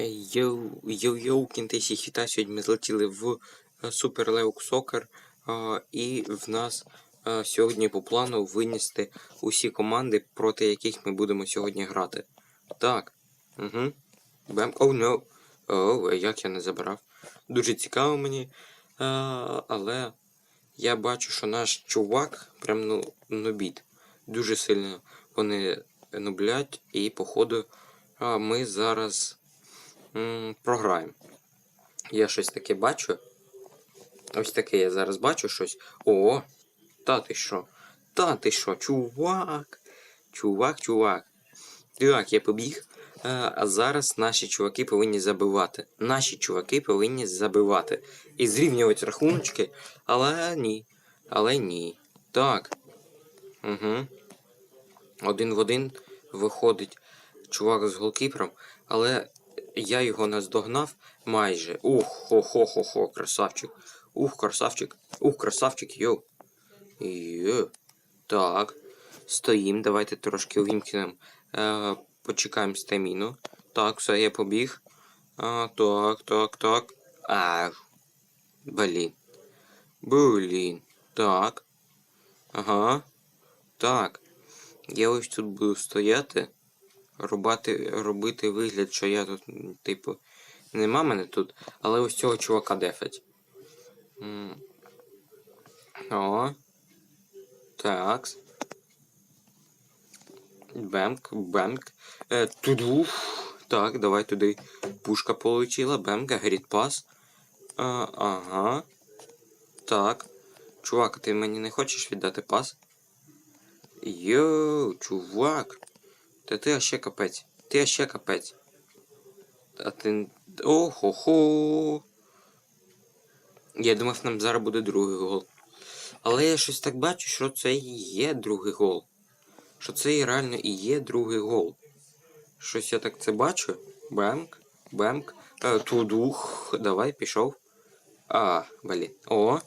Йоу, йоу-йоу, кінтесі хіта. Сьогодні ми злетіли в е, Super Leuk Soccer. е, І в нас е, сьогодні по плану винести усі команди, проти яких ми будемо сьогодні грати. Так. Угу. Бем. Оу, no. Оу, як я не забрав. Дуже цікаво мені. Е, Але я бачу, що наш чувак прям ну, нубіт. Дуже сильно вони нублять, і походу а, ми зараз програємо. Я щось таке бачу. Ось таке я зараз бачу щось. О! Та ти що? Та ти що, чувак? Чувак, чувак. Так, я побіг. А, а зараз наші чуваки повинні забивати. Наші чуваки повинні забивати. І зрівнювати рахуночки. Але ні. Але ні. Так. Угу. Один в один виходить чувак з голкіпером, але я його наздогнав майже. Ух, хо-хо-хо-хо, красавчик. Ух, красавчик. Ух, красавчик, йоу. Йо. Так. Стоїм, давайте трошки увімкнемо. Е, почекаємо стаміну. Так, все, я побіг. А, так, так, так. А. Блін. Блін. Так. Ага. Так. Я ось тут буду стояти, рубати, робити вигляд, що я тут, типу, нема мене тут, але ось цього чувака дефать. О. Так. Бемк, бемк. Е, туду. Так, давай туди. Пушка получила. Бемк, грідпас. А, ага. Так. Чувак, ти мені не хочеш віддати пас? Йоу, чувак. Та ти ще капець. Ти ще капець. А ти. Охо-хо. Я думав, нам зараз буде другий гол. Але я щось так бачу, що це і є другий гол. Що це і реально і є другий гол. Щось я так це бачу. Бемк, бемк. Е, тудух. Давай, пішов. А, блін. О.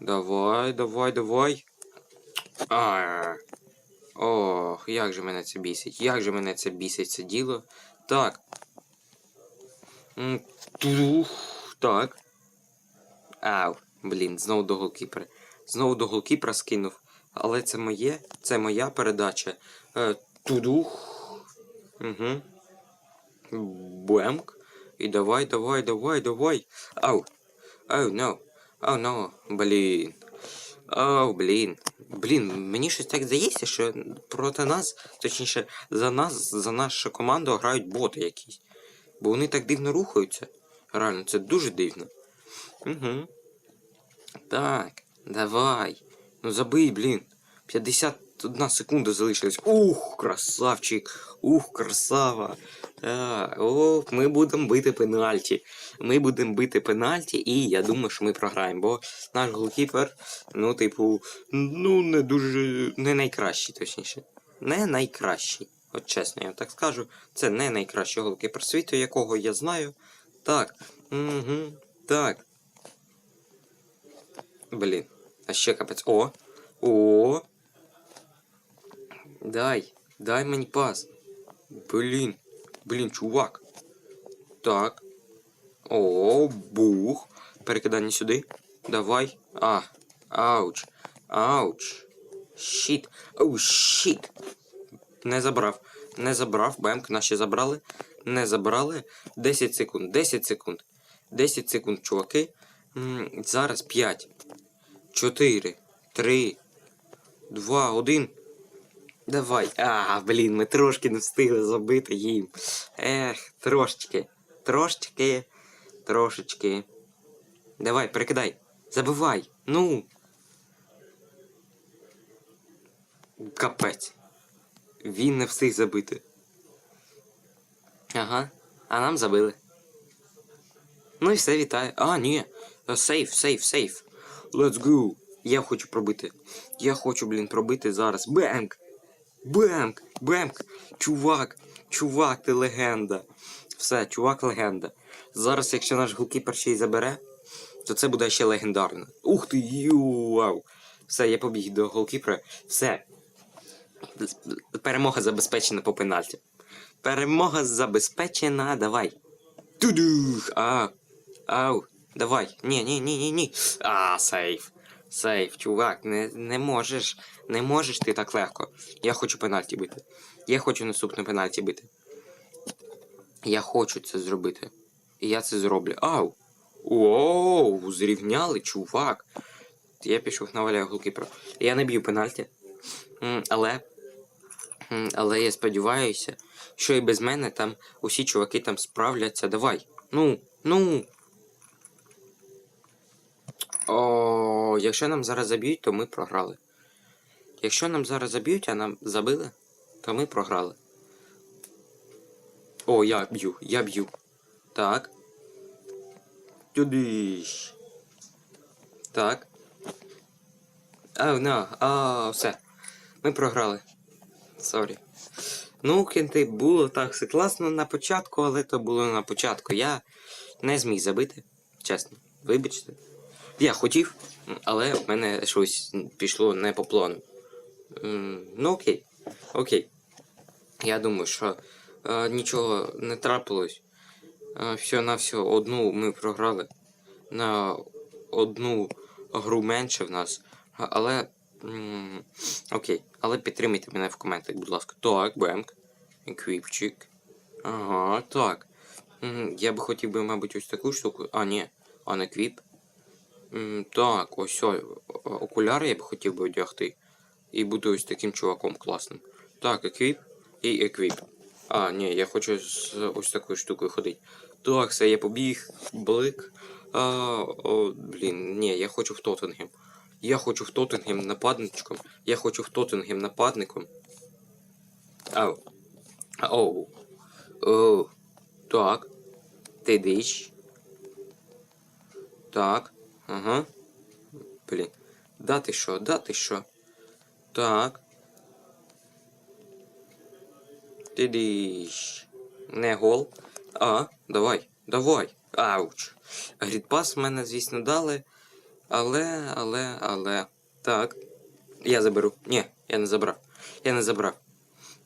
Давай, давай, давай. А. Ох, як же мене це бісить. Як же мене це бісить це діло. Так. Тух. Так. Ау. Блін, знову до голкіпера. Знову до голкіпера скинув. Але це моє, це моя передача. Е, тудух. Угу. Бемк. І давай, давай, давай, давай. Ау. Ау, no. Ау, no. Блін. О, блін. Блін, мені щось так здається, що проти нас, точніше, за нас, за нашу команду грають боти якісь. Бо вони так дивно рухаються. Реально, це дуже дивно. Угу. Так, давай. Ну забий, блін. 51 секунда залишилась. Ух, красавчик! Ух, красава! Так, о, ми будемо бити пенальті. Ми будемо бити пенальті, і я думаю, що ми програємо, бо наш голкіпер, ну, типу, ну, не дуже. не найкращий, точніше. Не найкращий. От чесно, я так скажу. Це не найкращий голкіпер світу, якого я знаю. Так. Угу. Так. Блін. А ще капець. О! О! Дай! Дай мені пас. Блін. Блін, чувак. Так. О, бух. Перекидання сюди. Давай. А. Ауч. Ауч. Щіт. Оу, щіт. Не забрав. Не забрав. Бемк наші забрали. Не забрали. 10 секунд. 10 секунд. 10 секунд, чуваки. Зараз 5. 4. 3. 2, 1. Давай. А, блін, ми трошки не встигли забити їм. Ех, трошечки. Трошечки. Трошечки. Давай, перекидай. Забивай. Ну. Капець. Він не встиг забити. Ага. А нам забили. Ну і все, вітаю. А, ні. Сейф, сейф, сейф. Let's go. Я хочу пробити. Я хочу, блін, пробити зараз. Бемк! Бемк! Бемк! Чувак! Чувак, ти легенда. Все, чувак легенда. Зараз, якщо наш голкіпер ще й забере, то це буде ще легендарно. Ух ти, юау! Все, я побіг до голкіпера. Все. Перемога забезпечена по пенальті. Перемога забезпечена, давай. Тудух! А. Ау. Давай. Ні, ні, ні, ні, ні. А, сейф. Сейф, чувак, не, не можеш. Не можеш ти так легко. Я хочу пенальті бити. Я хочу наступне пенальті бити. Я хочу це зробити. І я це зроблю. Ау! Оу, зрівняли, чувак. Я пішов наваляю голкіпера. Я не б'ю пенальті. Але. Але я сподіваюся, що і без мене там усі чуваки там справляться. Давай. Ну, ну. О, якщо нам зараз заб'ють, то ми програли. Якщо нам зараз заб'ють, а нам забили, то ми програли. О, я б'ю, я б'ю. Так. Туди. ж. Так. А, на, а, все. Ми програли. Сорі. Ну, кенти, було так все класно на початку, але то було на початку. Я не зміг забити. Чесно. Вибачте. Я хотів, але в мене щось пішло не по плану. Ну окей. Окей. Я думаю, що е, нічого не трапилось. Е, все на все одну ми програли. На одну гру менше в нас. Але. окей. Але підтримайте мене в коментах, будь ласка. Так, бемк. Еквіпчик. Ага, так. М, Я би хотів би, мабуть, ось таку штуку. А, ні. А не квіп. Так, ось окуляри я б хотів би одягти. І бути ось таким чуваком класним. Так, еквіп і еквіп. А, ні, я хочу з ось такою штукою ходити. Так, все, я побіг, блик. А, о, блін, ні, я хочу в Тоттенгем. Я хочу в Тоттенгем нападничком. Я хочу в Тоттенгем нападником. Ау. Оу. Оу. Так. Ти диш. Так. Ага. Блін. Да ти що, да ти що? Так. Тидиш. Не гол. А, давай, давай. Ауч. Грідпас в мене, звісно, дали. Але, але, але. Так. Я заберу. Ні, я не забрав. Я не забрав.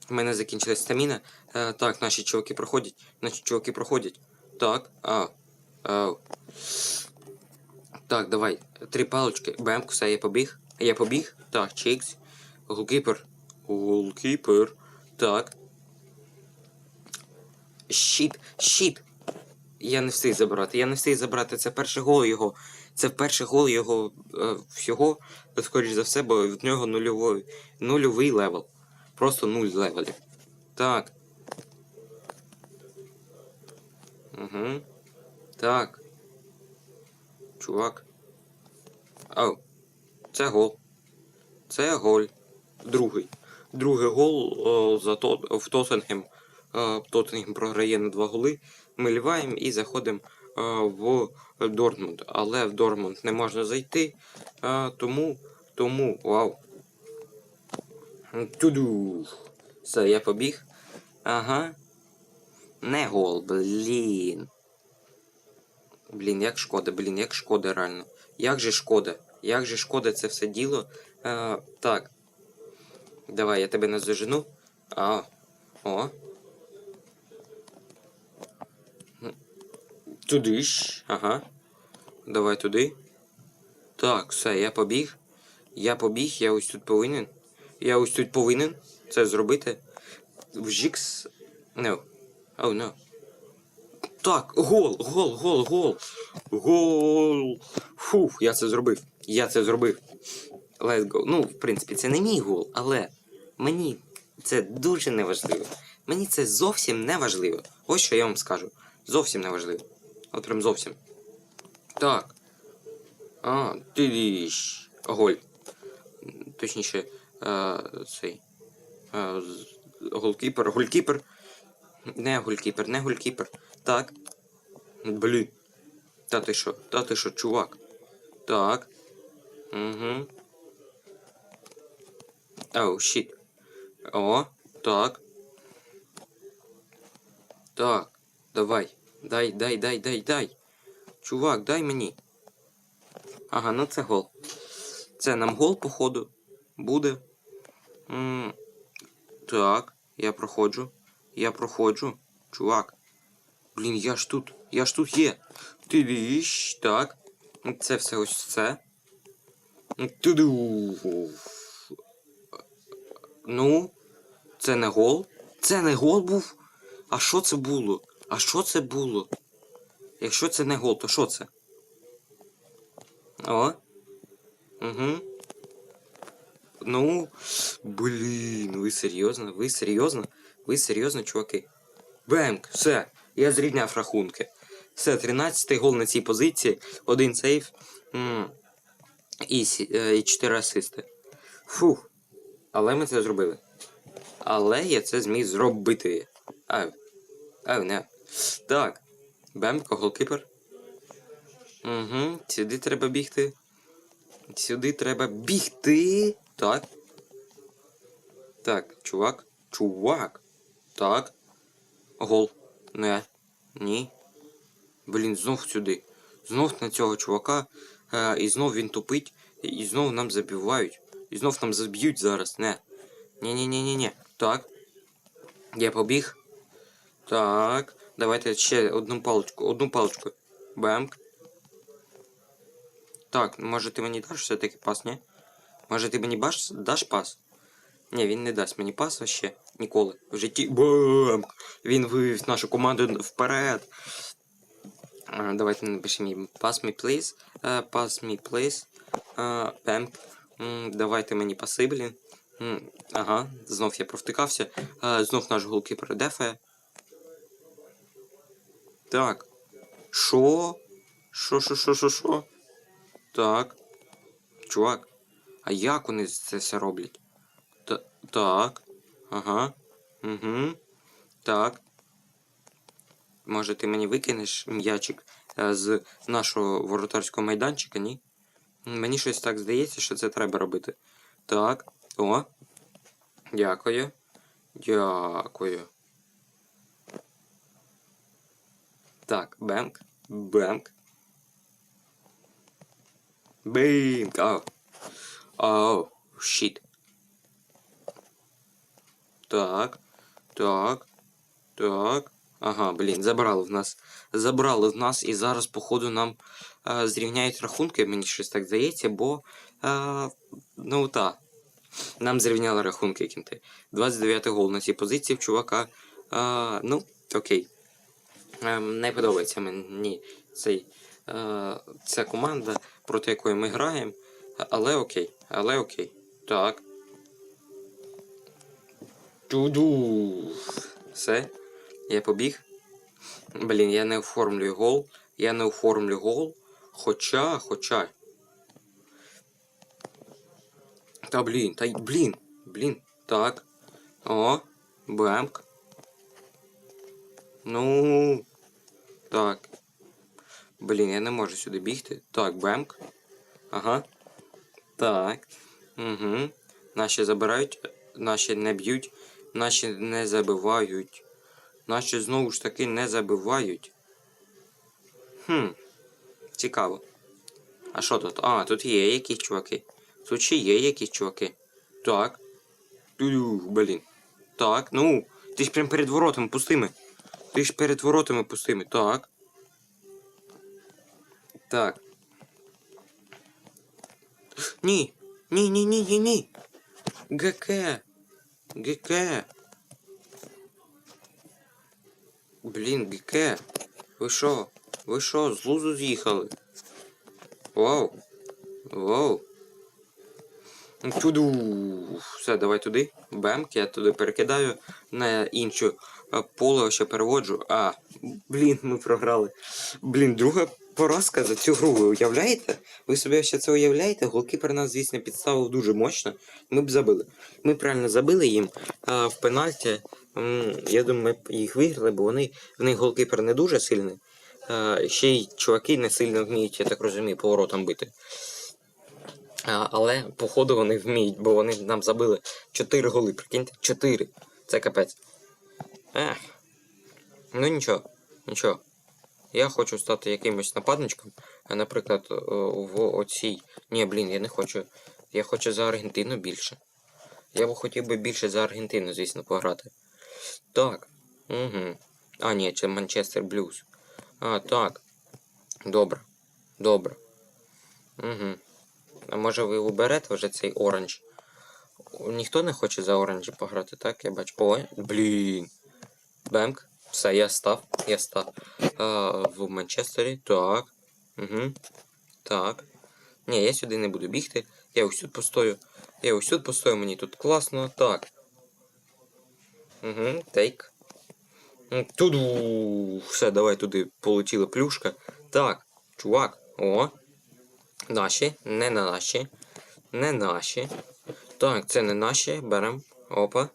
У мене закінчилась стаміна. Е, так, наші чуваки проходять. Наші чуваки проходять. Так. А. Ау. Так, давай. Три палочки. Бемк, все, я побіг. Я побіг. Так, чікс. Голкіпер. Голкіпер. Так. Щіт, щіт. Я не встиг забрати. Я не встиг забрати. Це перший гол його. Це перший гол його е, всього, скоріш за все, бо в нього нульовий, нульовий левел. Просто нуль левелів. Так. Угу. Так. Чувак. Ау. Це гол. Це голь. Другий. Другий гол о, за то, в Тоттенгем. Е, Тоттенгем програє на два голи. Ми ліваємо і заходимо е, в Дортмунд. Але в Дортмунд не можна зайти. е, тому. Тому. Вау. Туду. Все, я побіг. Ага. Не гол, блін. Блін, як шкода, блін, як шкода реально. Як же шкода? Як же шкода це все діло? Е, так. Давай, я тебе наздожену. А. О. Туди ж. Ага. Давай туди. Так, все, я побіг. Я побіг, я ось тут повинен. Я ось тут повинен це зробити. Вжікс. No. Oh, no. Так, гол, гол, гол, гол. Гол. Фух, я це зробив. Я це зробив. Let's go. Ну, в принципі, це не мій гол, але мені це дуже неважливо. Мені це зовсім не важливо. Ось що я вам скажу. Зовсім не важливо. От прям зовсім. Так. А, ти. Голь. Точніше, е, цей. Е, голкіпер. Голькіпер. Не голькіпер, не голькіпер. Так. Блін. Та ти що? Та ти що, чувак? Так. Угу. Оу, щит. О, так. Так. Давай. Дай, дай, дай, дай, дай. Чувак, дай мені. Ага, ну це гол. Це нам гол, походу, буде. М так, я проходжу. Я проходжу. Чувак. Блін, я ж тут. Я ж тут є. Ти віщ, так. Це все ось це. Туду. Ну, це не гол? Це не гол був? А що це було? А що це було? Якщо це не гол, то що це? О. Угу. Ну, блін, ви серйозно? Ви серйозно? Ви серйозно, чуваки? Бемк, все, я зрівняв рахунки. Все, 13-й гол на цій позиції, один сейф і, е, і 4 асисти. Фух. Але ми це зробили. Але я це зміг зробити. Ай. Ай, не. Так. Бемко, голкіпер. Угу. Сюди треба бігти. Сюди треба бігти. Так. Так, чувак. Чувак. Так. Гол. Не. Ні. Блін, знов сюди. Знов на цього чувака. Е, і знов він тупить. І знов нам забивають. І знов нам заб'ють зараз. Не. Ні-ні-ні-ні-ні. Так. Я побіг. Так. Давайте ще одну паличку. Одну паличку. Бемк. Так, може ти мені даш все-таки пас, ні? Може ти мені баш, даш пас? Ні, він не дасть мені паса ще ніколи. В житті. Бемк! Він вивів нашу команду вперед. Давайте напишемо їм Pass me please. Uh, pass me please. М, Давайте мені паси, блін. Ага, знов я провтикався. А, знов наш голкіпер дефає. Так. Шо? Шо, шо, шо, шо, шо? Так. Чувак. А як вони це все роблять? Та, так. Ага. Угу. Так. Може, ти мені викинеш м'ячик е, з нашого воротарського майданчика, ні? Мені щось так здається, що це треба робити. Так. О. Дякую. Дякую. Так, бемк. Бемк. Бемк. Ау. Ау. Щіт. Так. Так. Так. Ага, блін, забрали в нас. Забрали в нас і зараз, походу, нам е, зрівняють рахунки, мені щось так здається, бо. Е, ну та. Нам зрівняли рахунки кінти. 29 гол на цій позиції в чувака. Е, ну, окей. Е, не подобається мені цей, е, ця команда, проти якої ми граємо. Але окей. Але окей. Так. Туду. Все. Я побіг. Блін, я не оформлюю гол. Я не оформлю гол. Хоча, хоча. Та блін, та блін. Блін. Так. О, бемк. Ну. Так. Блін, я не можу сюди бігти. Так, бемк. Ага. Так. Угу. Наші забирають, наші не б'ють, наші не забивають. Наші знову ж таки не забивають. Хм. Цікаво. А що тут? А, тут є якісь чуваки. Тут ще є якісь чуваки. Так. Тю, блін. Так, ну. Ти ж прям перед воротами пустими. Ти ж перед воротами пустими. Так. Так. Ні. Ні, ні, ні, ні, ні. ГК. ГК. Блін, ГК. Ви що? Ви що, з лузу з'їхали? Вау. Вау. Туду. Все, давай туди. Бемк, я туди перекидаю на іншу е, поле ще переводжу. А, блін, ми програли. Блін, друга поразка за цю гру. Ви уявляєте? Ви собі ще це уявляєте? Голкіпер нас, звісно, підставив дуже мощно. Ми б забили. Ми правильно забили їм а, в пенальті. Я думаю, ми б їх виграли, бо вони в них голкіпер не дуже сильний. А, ще й чуваки не сильно вміють, я так розумію, поворотом бити. А, але, походу, вони вміють, бо вони нам забили 4 голи, прикиньте, 4. Це капець. Ех. Ну нічого, нічого. Я хочу стати якимось нападничком, а, наприклад, в оцій. Ні, блін, я не хочу. Я хочу за Аргентину більше. Я б хотів би більше за Аргентину, звісно, пограти. Так. Угу. А, ні, це Манчестер Блюз. А, так. Добре. Добре. Угу. А може ви уберете вже цей оранж? Ніхто не хоче за оранжі пограти, так? Я бачу. Ой, блін. Бемк. Все, я став. Я став. А, в Манчестері. Так. Угу. Так. Ні, я сюди не буду бігти. Я ось тут постою. Я ось тут постою, мені тут класно. Так. Угу, тейк. Туду. Все, давай туди полетіла плюшка. Так, чувак. О. Наші, не наші. Не наші. Так, це не наші. Берем. Опа.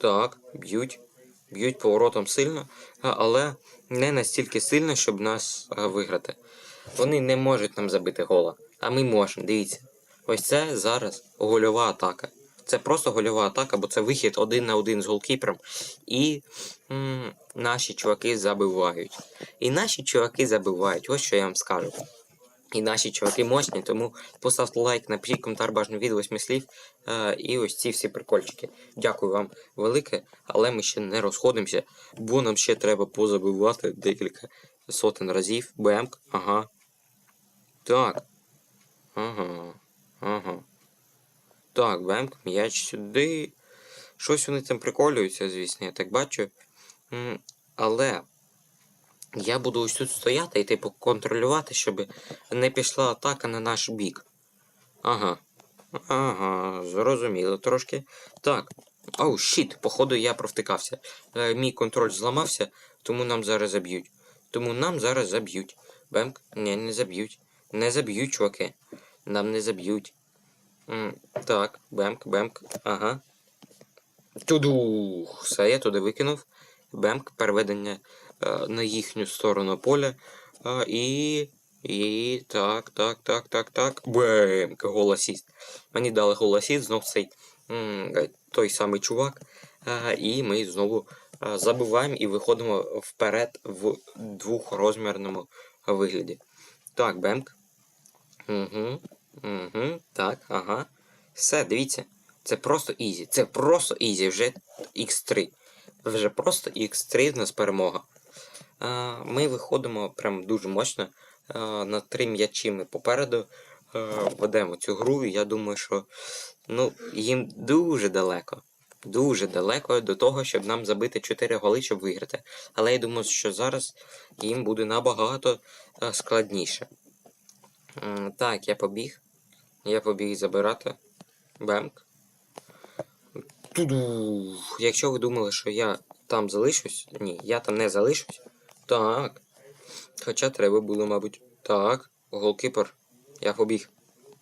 Так, б'ють. Б'ють поворотом сильно, але не настільки сильно, щоб нас виграти. Вони не можуть нам забити гола. А ми можемо, дивіться. Ось це зараз гольова атака. Це просто гольова атака, бо це вихід один на один з голкіпером. І м, наші чуваки забивають. І наші чуваки забивають. Ось що я вам скажу. І наші чуваки мощні, тому поставте лайк, напишіть коментар бажано від восьми слів. Е, і ось ці всі прикольчики. Дякую вам велике, але ми ще не розходимося, бо нам ще треба позабивати декілька сотень разів. Бемк, ага. Так. Ага. Ага. Так, бемк, м'яч сюди. Щось вони там приколюються, звісно, я так бачу. Але я буду ось тут стояти і типу контролювати, щоб не пішла атака на наш бік. Ага. Ага, зрозуміло трошки. Так. Оу, щіт, походу я провтикався. Е, мій контроль зламався, тому нам зараз заб'ють. Тому нам зараз заб'ють. Бемк? Ні, не заб'ють. Не заб'ють, чуваки. Нам не заб'ють. Так, бемк, бемк. Ага. Туду! Все, я туди викинув. Бемк, переведення на їхню сторону поля. А, і. І. Так, так, так, так, так. Бемк, гол асіст. Мені дали голасіст, знов цей е, той самий чувак. А, і ми знову забиваємо і виходимо вперед в двохрозмірному вигляді. Так, Бемк. Угу. Угу. Так, ага. Все, дивіться. Це просто ізі. Це просто ізі. Вже X3. Вже просто X3 в нас перемога. А, ми виходимо прям дуже мощно. А, на три м'ячі ми попереду ведемо цю гру. І я думаю, що ну, їм дуже далеко. Дуже далеко до того, щоб нам забити 4 голи, щоб виграти. Але я думаю, що зараз їм буде набагато складніше. Так, я побіг. Я побіг забирати. Бемк. Туду. Якщо ви думали, що я там залишусь. Ні, я там не залишусь. Так. Хоча треба було, мабуть. Так. Голкіпер. Я побіг.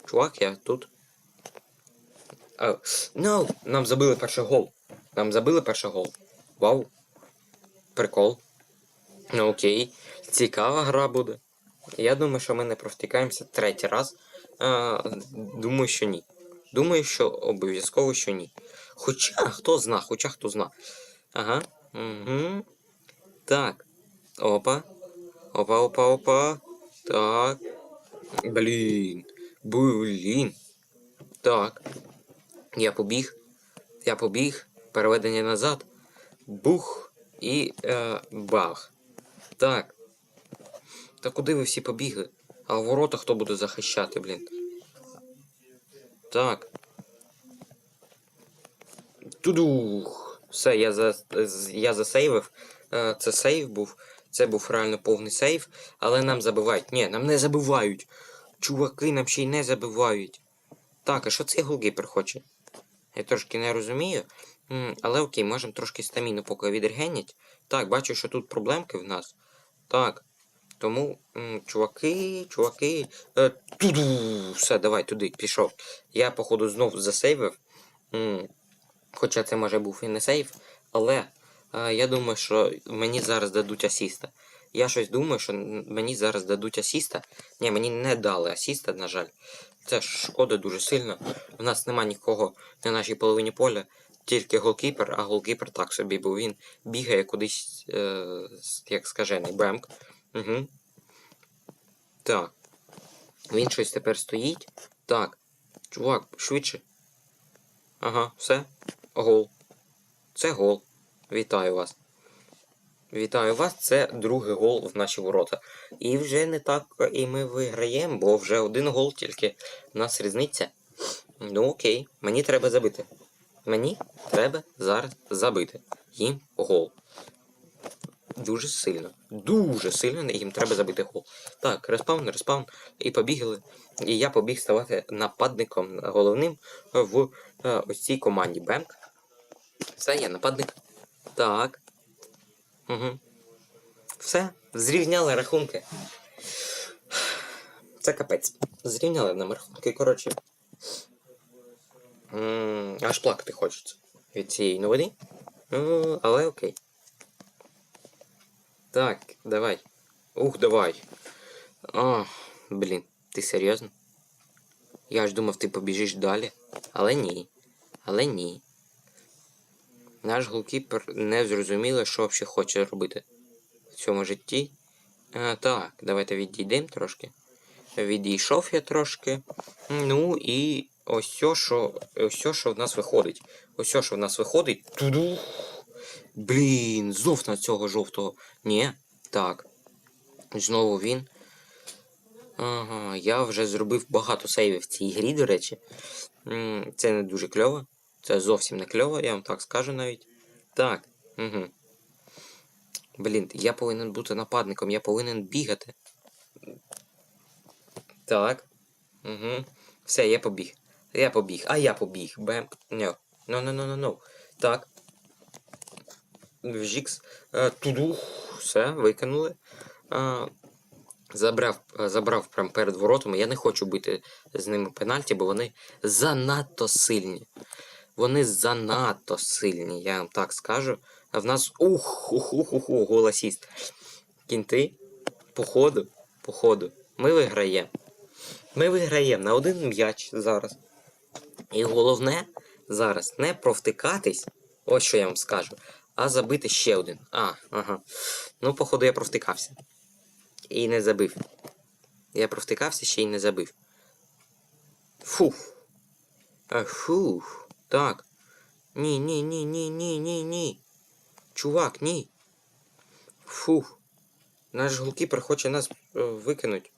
Чувак, я тут. Oh. No! Нам забили перший гол. Нам забили перший гол. Вау. Прикол. Ну окей. Цікава гра буде. Я думаю, що ми не провтикаємося третій раз. А, думаю, що ні. Думаю, що обов'язково, що ні. Хоча хто зна, хоча хто зна. Ага. Угу. Так. Опа. Опа, опа, опа. Так. Блін. Блін. Так. Я побіг. Я побіг. Переведення назад. Бух. І е, бах. Так. Та куди ви всі побігли? А в ворота хто буде захищати, блін? Так. Тудух. Все, я за, я засейвив. Е, Це сейв був. Це був реально повний сейв. Але нам забивають. Ні, нам не забивають. Чуваки нам ще й не забивають. Так, а що цей голкіпер хоче? Я трошки не розумію. Але окей, можемо трошки стаміну поки відрегенять. Так, бачу, що тут проблемки в нас. Так. Тому, чуваки, чуваки. Е, туду! Все, давай туди, пішов. Я, походу, знов засейвив. Хоча це може був і не сейв. Але е, я думаю, що мені зараз дадуть асіста. Я щось думаю, що мені зараз дадуть асіста. Ні, мені не дали асіста, на жаль. Це шкода дуже сильно. У нас нема нікого на нашій половині поля, тільки голкіпер, а голкіпер так собі, бо він бігає кудись, е, як скажений, бемк. Угу. Так. Він щось тепер стоїть. Так. Чувак, швидше. Ага, все. Гол. Це гол. Вітаю вас. Вітаю вас, це другий гол в наші ворота. І вже не так і ми виграємо, бо вже один гол тільки у нас різниця. Ну окей, мені треба забити. Мені треба зараз забити. Їм гол. Дуже сильно. Дуже сильно їм треба забити гол. Так, респаун, респаун. І побігли. І я побіг ставати нападником головним в е, ось цій команді. Бенк. Все, я нападник. Так. Угу. Все, зрівняли рахунки. Це капець. Зрівняли нам рахунки, коротше. Аж плакати хочеться від цієї новини. Ну, але окей. Так, давай. Ух, давай. О, блін, ти серйозно? Я ж думав, ти побіжиш далі. Але ні. Але ні. Наш голкіпер не зрозуміло, що взагалі хоче робити в цьому житті. А, так, давайте відійдемо трошки. Відійшов я трошки. Ну і ось що, що, ось що, що в нас виходить. Ось що, що в нас виходить. Туду. Блін, знов на цього жовтого. Ні. Так. Знову він. Ага, я вже зробив багато сейвів в цій грі, до речі. Це не дуже кльово. Це зовсім не кльово, я вам так скажу навіть. Так. Угу. Блін, я повинен бути нападником, я повинен бігати. Так. Угу. Все, я побіг. Я побіг. А я побіг. Бем. No. No, no, no, no, no. Так. Вжікс. Е, Туду. Все, викинули. Е, Забрав, е, забрав прямо перед воротами. Я не хочу бити з ними пенальті, бо вони занадто сильні. Вони занадто сильні, я вам так скажу. А в нас ух, ух, ух, ух, ух гол асіст. Кінти, походу, походу, ми виграємо. Ми виграємо на один м'яч зараз. І головне зараз не провтикатись, ось що я вам скажу, а забити ще один. А, ага. Ну, походу, я провтикався. І не забив. Я провтикався ще й не забив. Фух. А, фух. Так. Ні, ні, ні, ні, ні, ні, ні. Чувак, ні. Фух. Наш голкіпер хоче нас е, викинуть.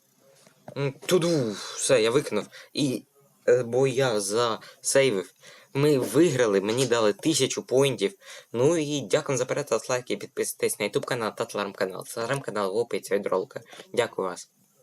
Туду. Все, я викинув. І. е, бо я засейвив. Ми виграли, мені дали тисячу поінтів. Ну і дякую за перегляд, лайки, підписуйтесь на YouTube канал та телеграм канал. Телеграм канал в описі від ролика. Дякую вас.